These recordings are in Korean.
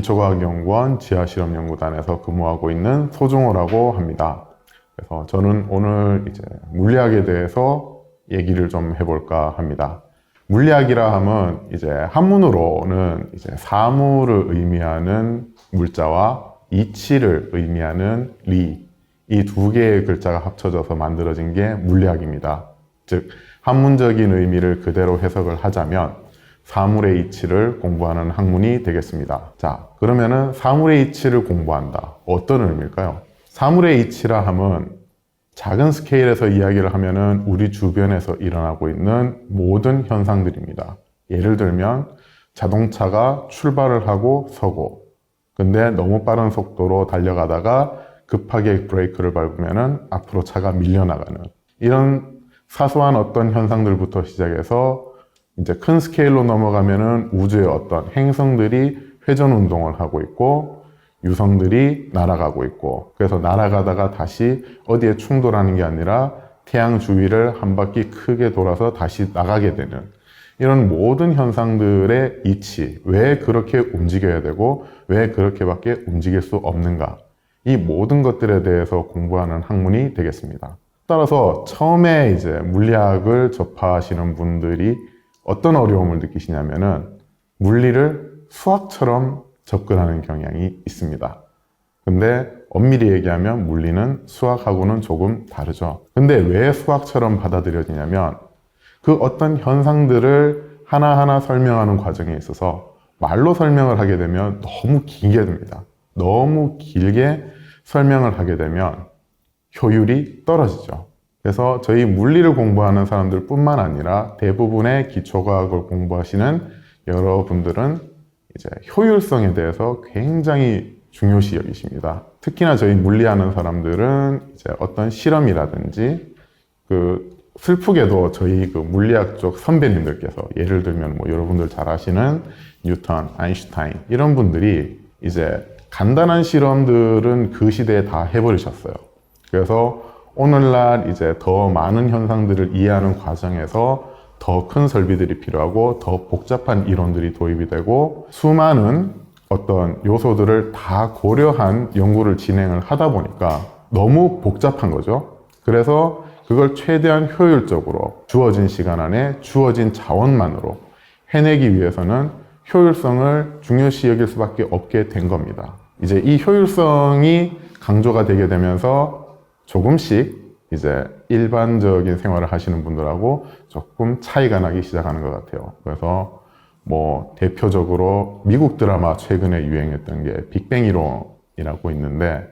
기초과학연구원 지하실험연구단에서 근무하고 있는 소중호라고 합니다. 그래서 저는 오늘 이제 물리학에 대해서 얘기를 좀 해볼까 합니다. 물리학이라 하면 이제 한문으로는 이제 사물을 의미하는 물자와 이치를 의미하는 리, 이 두 개의 글자가 합쳐져서 만들어진 게 물리학입니다. 즉, 한문적인 의미를 그대로 해석을 하자면 사물의 이치를 공부하는 학문이 되겠습니다. 자, 그러면은 사물의 이치를 공부한다. 어떤 의미일까요? 사물의 이치라 함은 작은 스케일에서 이야기를 하면은 우리 주변에서 일어나고 있는 모든 현상들입니다. 예를 들면 자동차가 출발을 하고 서고 근데 너무 빠른 속도로 달려가다가 급하게 브레이크를 밟으면은 앞으로 차가 밀려나가는 이런 사소한 어떤 현상들부터 시작해서 이제 큰 스케일로 넘어가면은 우주의 어떤 행성들이 회전 운동을 하고 있고 유성들이 날아가고 있고 그래서 날아가다가 다시 어디에 충돌하는 게 아니라 태양 주위를 한 바퀴 크게 돌아서 다시 나가게 되는 이런 모든 현상들의 이치 왜 그렇게 움직여야 되고 왜 그렇게밖에 움직일 수 없는가 이 모든 것들에 대해서 공부하는 학문이 되겠습니다. 따라서 처음에 이제 물리학을 접하시는 분들이 어떤 어려움을 느끼시냐면은 물리를 수학처럼 접근하는 경향이 있습니다. 근데 엄밀히 얘기하면 물리는 수학하고는 조금 다르죠. 근데 왜 수학처럼 받아들여지냐면 그 어떤 현상들을 하나하나 설명하는 과정에 있어서 말로 설명을 하게 되면 너무 길게 됩니다. 너무 길게 설명을 하게 되면 효율이 떨어지죠. 그래서 저희 물리를 공부하는 사람들 뿐만 아니라 대부분의 기초과학을 공부하시는 여러분들은 이제 효율성에 대해서 굉장히 중요시 여기십니다. 특히나 저희 물리하는 사람들은 이제 어떤 실험이라든지 그 슬프게도 저희 그 물리학 쪽 선배님들께서 예를 들면 뭐 여러분들 잘 아시는 뉴턴, 아인슈타인 이런 분들이 이제 간단한 실험들은 그 시대에 다 해버리셨어요. 그래서 오늘날 이제 더 많은 현상들을 이해하는 과정에서 더 큰 설비들이 필요하고 더 복잡한 이론들이 도입이 되고 수많은 어떤 요소들을 다 고려한 연구를 진행을 하다 보니까 너무 복잡한 거죠. 그래서 그걸 최대한 효율적으로 주어진 시간 안에 주어진 자원만으로 해내기 위해서는 효율성을 중요시 여길 수밖에 없게 된 겁니다. 이제 이 효율성이 강조가 되게 되면서 조금씩 이제 일반적인 생활을 하시는 분들하고 조금 차이가 나기 시작하는 것 같아요. 그래서 뭐 대표적으로 미국 드라마 최근에 유행했던 게 빅뱅 이론이라고 있는데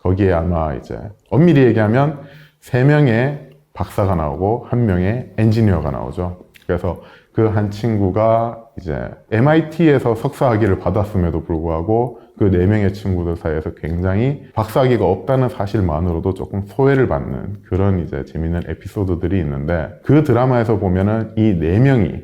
거기에 아마 이제 엄밀히 얘기하면 세 명의 박사가 나오고 한 명의 엔지니어가 나오죠. 그래서 그 한 친구가 이제 MIT에서 석사학위를 받았음에도 불구하고 그 네 명의 친구들 사이에서 굉장히 박사학위가 없다는 사실만으로도 조금 소외를 받는 그런 이제 재밌는 에피소드들이 있는데 그 드라마에서 보면은 이 네 명이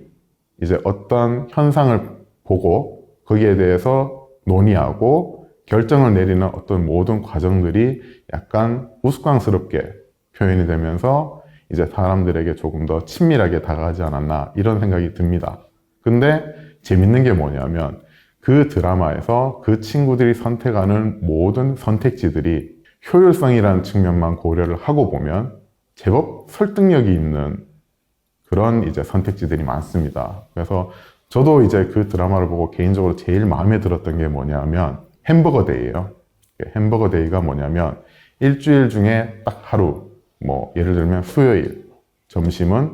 이제 어떤 현상을 보고 거기에 대해서 논의하고 결정을 내리는 어떤 모든 과정들이 약간 우스꽝스럽게 표현이 되면서 이제 사람들에게 조금 더 친밀하게 다가가지 않았나 이런 생각이 듭니다. 근데 재밌는 게 뭐냐면 그 드라마에서 그 친구들이 선택하는 모든 선택지들이 효율성이라는 측면만 고려를 하고 보면 제법 설득력이 있는 그런 이제 선택지들이 많습니다. 그래서 저도 이제 그 드라마를 보고 개인적으로 제일 마음에 들었던 게 뭐냐면 햄버거 데이예요. 햄버거 데이가 뭐냐면 일주일 중에 딱 하루 뭐 예를 들면 수요일 점심은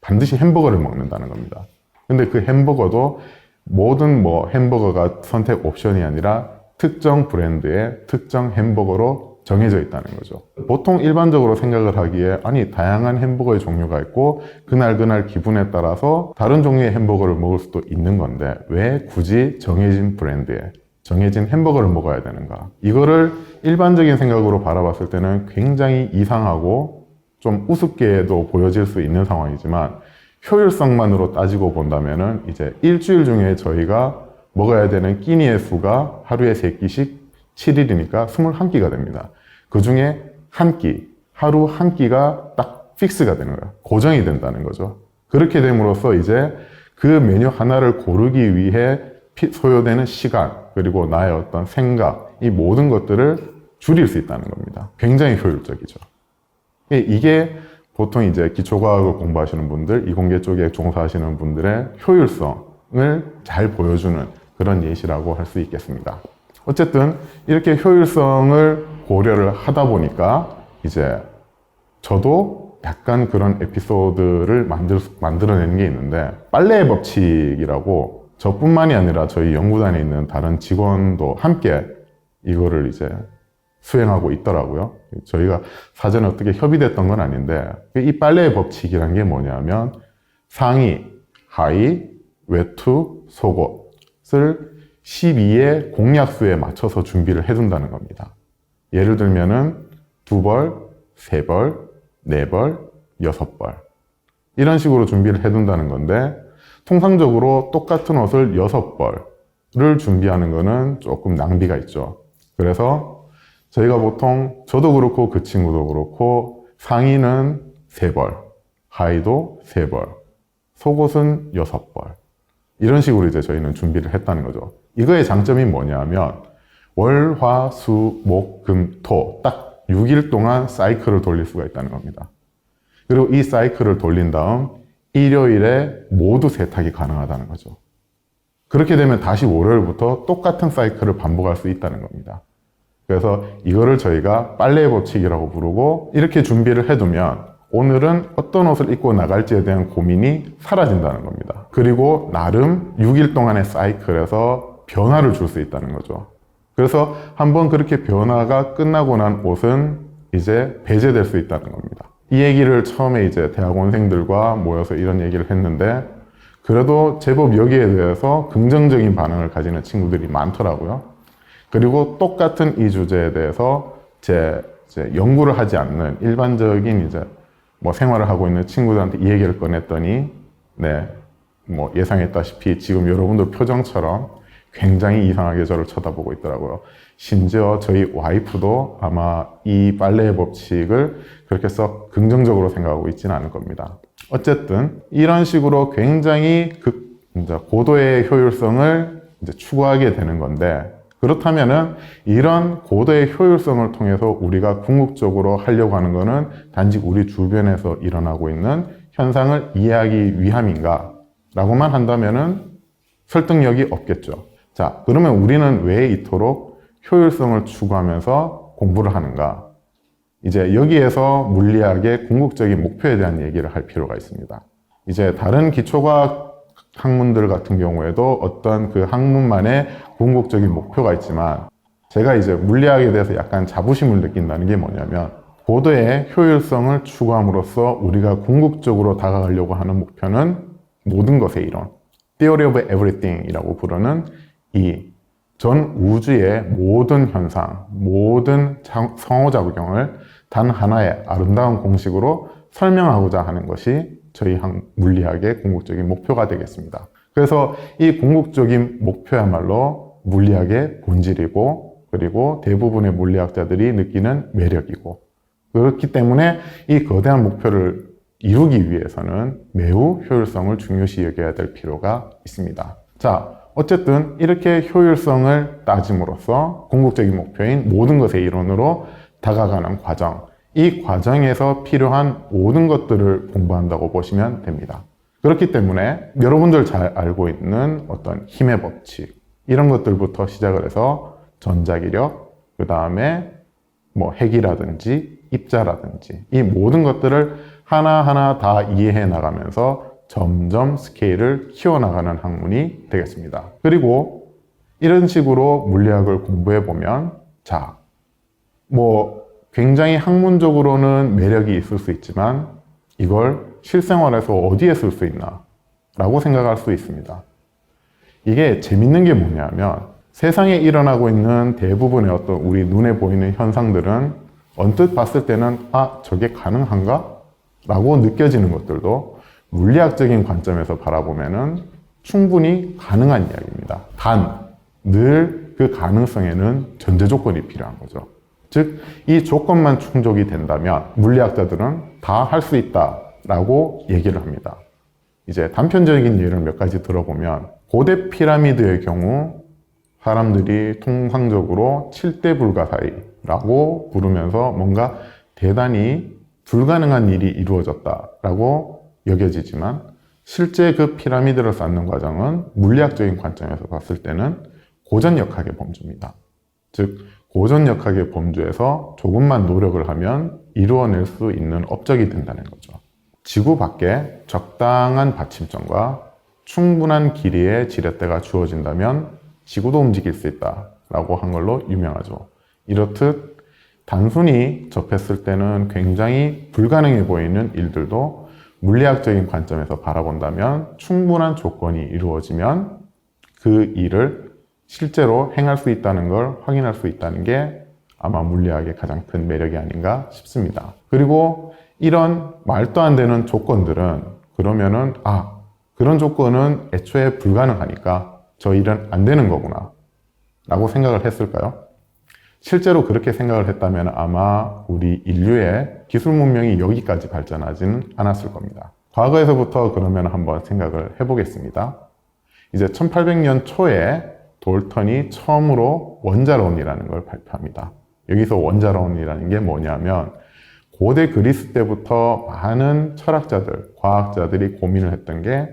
반드시 햄버거를 먹는다는 겁니다. 근데 그 햄버거도 모든 뭐 햄버거가 선택 옵션이 아니라 특정 브랜드의 특정 햄버거로 정해져 있다는 거죠. 보통 일반적으로 생각을 하기에 아니 다양한 햄버거의 종류가 있고 그날 그날 기분에 따라서 다른 종류의 햄버거를 먹을 수도 있는 건데 왜 굳이 정해진 브랜드의 정해진 햄버거를 먹어야 되는가? 이거를 일반적인 생각으로 바라봤을 때는 굉장히 이상하고 좀 우습게도 보여질 수 있는 상황이지만 효율성만으로 따지고 본다면은 이제 일주일 중에 저희가 먹어야 되는 끼니의 수가 하루에 3끼씩 7일이니까 21끼가 됩니다. 그 중에 한 끼, 하루 한 끼가 딱 픽스가 되는 거예요. 고정이 된다는 거죠. 그렇게 됨으로써 이제 그 메뉴 하나를 고르기 위해 피- 소요되는 시간, 그리고 나의 어떤 생각, 이 모든 것들을 줄일 수 있다는 겁니다. 굉장히 효율적이죠. 예, 이게 보통 이제 기초과학을 공부하시는 분들, 이공계 쪽에 종사하시는 분들의 효율성을 잘 보여주는 그런 예시라고 할 수 있겠습니다. 어쨌든 이렇게 효율성을 고려를 하다 보니까 이제 저도 약간 그런 에피소드를 만들, 만들어내는 게 있는데 빨래의 법칙이라고 저뿐만이 아니라 저희 연구단에 있는 다른 직원도 함께 이거를 이제 수행하고 있더라고요. 저희가 사전에 어떻게 협의됐던 건 아닌데 이 빨래의 법칙이란 게 뭐냐면 상의, 하의, 외투, 속옷을 12의 공약수에 맞춰서 준비를 해둔다는 겁니다. 예를 들면은 두 벌, 세 벌, 네 벌, 여섯 벌. 이런 식으로 준비를 해둔다는 건데, 통상적으로 똑같은 옷을 여섯 벌을 준비하는 거는 조금 낭비가 있죠. 그래서 저희가 보통, 저도 그렇고 그 친구도 그렇고, 상의는 세 벌, 하의도 세 벌, 속옷은 여섯 벌. 이런 식으로 이제 저희는 준비를 했다는 거죠. 이거의 장점이 뭐냐면, 월, 화, 수, 목, 금, 토. 딱 6일 동안 사이클을 돌릴 수가 있다는 겁니다. 그리고 이 사이클을 돌린 다음 일요일에 모두 세탁이 가능하다는 거죠. 그렇게 되면 다시 월요일부터 똑같은 사이클을 반복할 수 있다는 겁니다. 그래서 이거를 저희가 빨래의 법칙이라고 부르고 이렇게 준비를 해두면 오늘은 어떤 옷을 입고 나갈지에 대한 고민이 사라진다는 겁니다. 그리고 나름 6일 동안의 사이클에서 변화를 줄 수 있다는 거죠. 그래서 한번 그렇게 변화가 끝나고 난 옷은 이제 배제될 수 있다는 겁니다. 이 얘기를 처음에 이제 대학원생들과 모여서 이런 얘기를 했는데 그래도 제법 여기에 대해서 긍정적인 반응을 가지는 친구들이 많더라고요. 그리고 똑같은 이 주제에 대해서 제 이제 연구를 하지 않는 일반적인 이제 뭐 생활을 하고 있는 친구들한테 이 얘기를 꺼냈더니 네, 뭐 예상했다시피 지금 여러분들 표정처럼 굉장히 이상하게 저를 쳐다보고 있더라고요. 심지어 저희 와이프도 아마 이 빨래의 법칙을 그렇게 썩 긍정적으로 생각하고 있지는 않을 겁니다. 어쨌든 이런 식으로 굉장히 극, 고도의 효율성을 추구하게 되는 건데 그렇다면은 이런 고도의 효율성을 통해서 우리가 궁극적으로 하려고 하는 것은 단지 우리 주변에서 일어나고 있는 현상을 이해하기 위함인가? 라고만 한다면은 설득력이 없겠죠. 자, 그러면 우리는 왜 이토록 효율성을 추구하면서 공부를 하는가? 이제 여기에서 물리학의 궁극적인 목표에 대한 얘기를 할 필요가 있습니다. 이제 다른 기초과학 학문들 같은 경우에도 어떤 그 학문만의 궁극적인 목표가 있지만 제가 이제 물리학에 대해서 약간 자부심을 느낀다는 게 뭐냐면 고도의 효율성을 추구함으로써 우리가 궁극적으로 다가가려고 하는 목표는 모든 것의 이론, Theory of Everything이라고 부르는 이전 우주의 모든 현상, 모든 장- 상호작용을 단 하나의 아름다운 공식으로 설명하고자 하는 것이 저희 학- 물리학의 궁극적인 목표가 되겠습니다. 그래서 이 궁극적인 목표야말로 물리학의 본질이고 그리고 대부분의 물리학자들이 느끼는 매력이고 그렇기 때문에 이 거대한 목표를 이루기 위해서는 매우 효율성을 중요시 여겨야 될 필요가 있습니다. 자, 어쨌든 이렇게 효율성을 따짐으로써 궁극적인 목표인 모든 것의 이론으로 다가가는 과정, 이 과정에서 필요한 모든 것들을 공부한다고 보시면 됩니다. 그렇기 때문에 여러분들 잘 알고 있는 어떤 힘의 법칙, 이런 것들부터 시작을 해서 전자기력, 그 다음에 뭐 핵이라든지 입자라든지 이 모든 것들을 하나하나 다 이해해 나가면서 점점 스케일을 키워나가는 학문이 되겠습니다. 그리고 이런 식으로 물리학을 공부해 보면 자, 뭐 굉장히 학문적으로는 매력이 있을 수 있지만 이걸 실생활에서 어디에 쓸 수 있나 라고 생각할 수 있습니다. 이게 재밌는 게 뭐냐면 세상에 일어나고 있는 대부분의 어떤 우리 눈에 보이는 현상들은 언뜻 봤을 때는 아, 저게 가능한가? 라고 느껴지는 것들도 물리학적인 관점에서 바라보면은 충분히 가능한 이야기입니다. 단, 늘 그 가능성에는 전제 조건이 필요한 거죠. 즉, 이 조건만 충족이 된다면 물리학자들은 다 할 수 있다라고 얘기를 합니다. 이제 단편적인 예를 몇 가지 들어보면 고대 피라미드의 경우 사람들이 통상적으로 7대 불가사의라고 부르면서 뭔가 대단히 불가능한 일이 이루어졌다라고 여겨지지만 실제 그 피라미드를 쌓는 과정은 물리학적인 관점에서 봤을 때는 고전역학의 범주입니다. 즉 고전역학의 범주에서 조금만 노력을 하면 이루어낼 수 있는 업적이 된다는 거죠. 지구 밖에 적당한 받침점과 충분한 길이의 지렛대가 주어진다면 지구도 움직일 수 있다라고 한 걸로 유명하죠. 이렇듯 단순히 접했을 때는 굉장히 불가능해 보이는 일들도 물리학적인 관점에서 바라본다면 충분한 조건이 이루어지면 그 일을 실제로 행할 수 있다는 걸 확인할 수 있다는 게 아마 물리학의 가장 큰 매력이 아닌가 싶습니다. 그리고 이런 말도 안 되는 조건들은 그러면은 아 그런 조건은 애초에 불가능하니까 저 일은 안 되는 거구나 라고 생각을 했을까요? 실제로 그렇게 생각을 했다면 아마 우리 인류의 기술 문명이 여기까지 발전하지는 않았을 겁니다. 과거에서부터 그러면 한번 생각을 해보겠습니다. 이제 1800년 초에 돌턴이 처음으로 원자론이라는 걸 발표합니다. 여기서 원자론이라는 게 뭐냐면 고대 그리스 때부터 많은 철학자들, 과학자들이 고민을 했던 게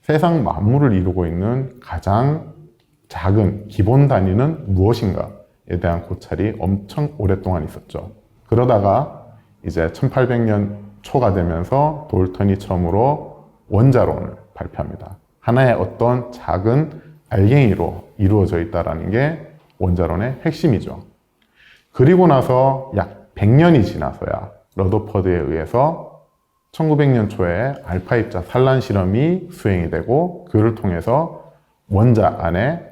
세상 만물을 이루고 있는 가장 작은 기본 단위는 무엇인가에 대한 고찰이 엄청 오랫동안 있었죠. 그러다가 이제 1800년 초가 되면서 돌턴이 처음으로 원자론을 발표합니다. 하나의 어떤 작은 알갱이로 이루어져 있다는 게 원자론의 핵심이죠. 그리고 나서 약 100년이 지나서야 러더퍼드에 의해서 1900년 초에 알파 입자 산란 실험이 수행이 되고 그를 통해서 원자 안에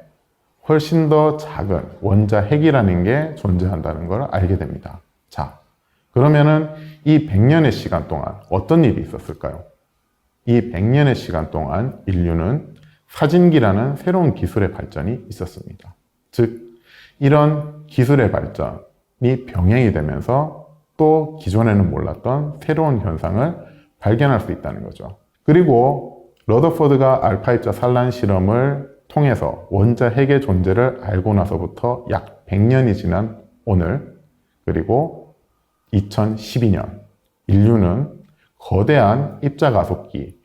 훨씬 더 작은 원자 핵이라는 게 존재한다는 걸 알게 됩니다. 자, 그러면은 이 100년의 시간 동안 어떤 일이 있었을까요? 이 100년의 시간 동안 인류는 사진기라는 새로운 기술의 발전이 있었습니다. 즉, 이런 기술의 발전이 병행이 되면서 또 기존에는 몰랐던 새로운 현상을 발견할 수 있다는 거죠. 그리고 러더포드가 알파 입자 산란 실험을 통해서 원자 핵의 존재를 알고 나서부터 약 100년이 지난 오늘 그리고 2012년 인류는 거대한 입자 가속기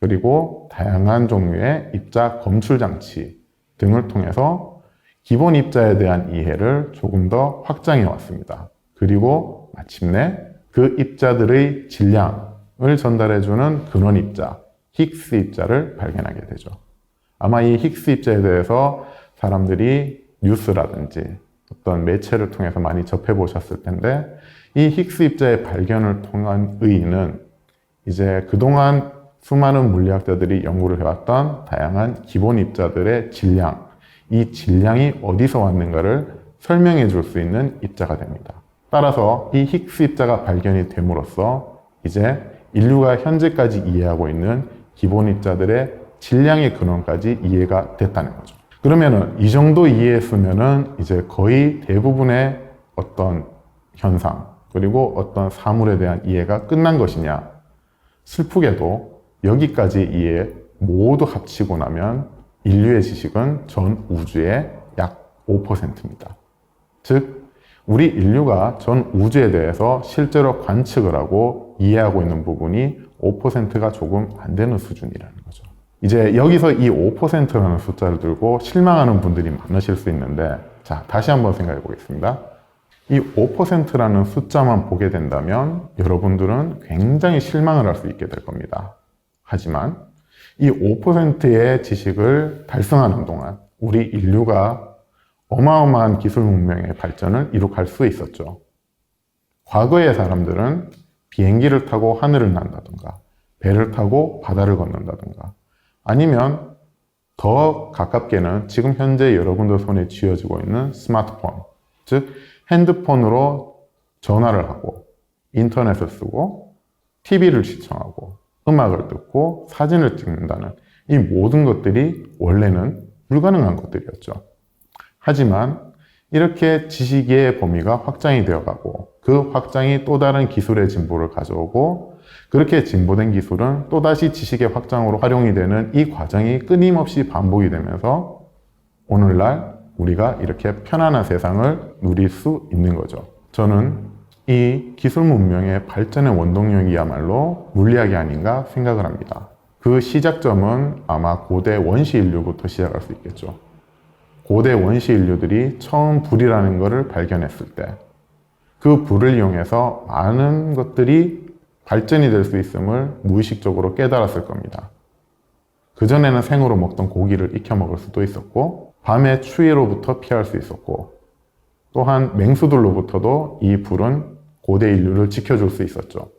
그리고 다양한 종류의 입자 검출 장치 등을 통해서 기본 입자에 대한 이해를 조금 더 확장해 왔습니다. 그리고 마침내 그 입자들의 질량을 전달해주는 근원 입자, 힉스 입자를 발견하게 되죠. 아마 이 힉스 입자에 대해서 사람들이 뉴스라든지 어떤 매체를 통해서 많이 접해 보셨을 텐데 이 힉스 입자의 발견을 통한 의의는 이제 그동안 수많은 물리학자들이 연구를 해왔던 다양한 기본 입자들의 질량, 이 질량이 어디서 왔는가를 설명해 줄 수 있는 입자가 됩니다. 따라서 이 힉스 입자가 발견이 됨으로써 이제 인류가 현재까지 이해하고 있는 기본 입자들의 질량의 근원까지 이해가 됐다는 거죠. 그러면은 이 정도 이해했으면은 이제 거의 대부분의 어떤 현상 그리고 어떤 사물에 대한 이해가 끝난 것이냐? 슬프게도 여기까지 이해 모두 합치고 나면 인류의 지식은 전 우주의 약 5%입니다. 즉, 우리 인류가 전 우주에 대해서 실제로 관측을 하고 이해하고 있는 부분이 5%가 조금 안 되는 수준이라는 거죠. 이제 여기서 이 5%라는 숫자를 들고 실망하는 분들이 많으실 수 있는데, 자, 다시 한번 생각해 보겠습니다. 이 5%라는 숫자만 보게 된다면 여러분들은 굉장히 실망을 할 수 있게 될 겁니다. 하지만 이 5%의 지식을 달성하는 동안 우리 인류가 어마어마한 기술 문명의 발전을 이룩할 수 있었죠. 과거의 사람들은 비행기를 타고 하늘을 난다든가, 배를 타고 바다를 건넌다든가, 아니면 더 가깝게는 지금 현재 여러분들 손에 쥐어지고 있는 스마트폰, 즉 핸드폰으로 전화를 하고, 인터넷을 쓰고, TV를 시청하고, 음악을 듣고 사진을 찍는다는 이 모든 것들이 원래는 불가능한 것들이었죠. 하지만 이렇게 지식의 범위가 확장이 되어 가고 그 확장이 또 다른 기술의 진보를 가져오고 그렇게 진보된 기술은 또다시 지식의 확장으로 활용이 되는 이 과정이 끊임없이 반복이 되면서 오늘날 우리가 이렇게 편안한 세상을 누릴 수 있는 거죠. 저는 이 기술 문명의 발전의 원동력이야말로 물리학이 아닌가 생각을 합니다. 그 시작점은 아마 고대 원시 인류부터 시작할 수 있겠죠. 고대 원시 인류들이 처음 불이라는 것을 발견했을 때, 그 불을 이용해서 많은 것들이 발전이 될 수 있음을 무의식적으로 깨달았을 겁니다. 그전에는 생으로 먹던 고기를 익혀 먹을 수도 있었고, 밤의 추위로부터 피할 수 있었고, 또한 맹수들로부터도 이 불은 고대 인류를 지켜줄 수 있었죠.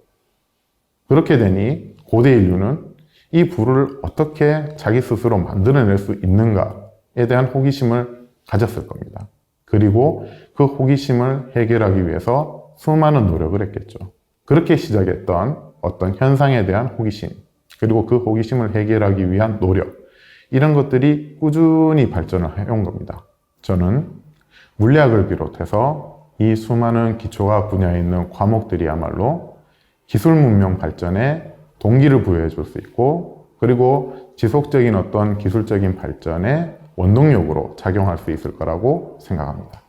그렇게 되니 고대 인류는 이 불을 어떻게 자기 스스로 만들어낼 수 있는가에 대한 호기심을 가졌을 겁니다. 그리고 그 호기심을 해결하기 위해서 수많은 노력을 했겠죠. 그렇게 시작했던 어떤 현상에 대한 호기심, 그리고 그 호기심을 해결하기 위한 노력, 이런 것들이 꾸준히 발전을 해온 겁니다. 저는 물리학을 비롯해서 이 수많은 기초과학 분야에 있는 과목들이야말로 기술 문명 발전에 동기를 부여해 줄 수 있고, 그리고 지속적인 어떤 기술적인 발전의 원동력으로 작용할 수 있을 거라고 생각합니다.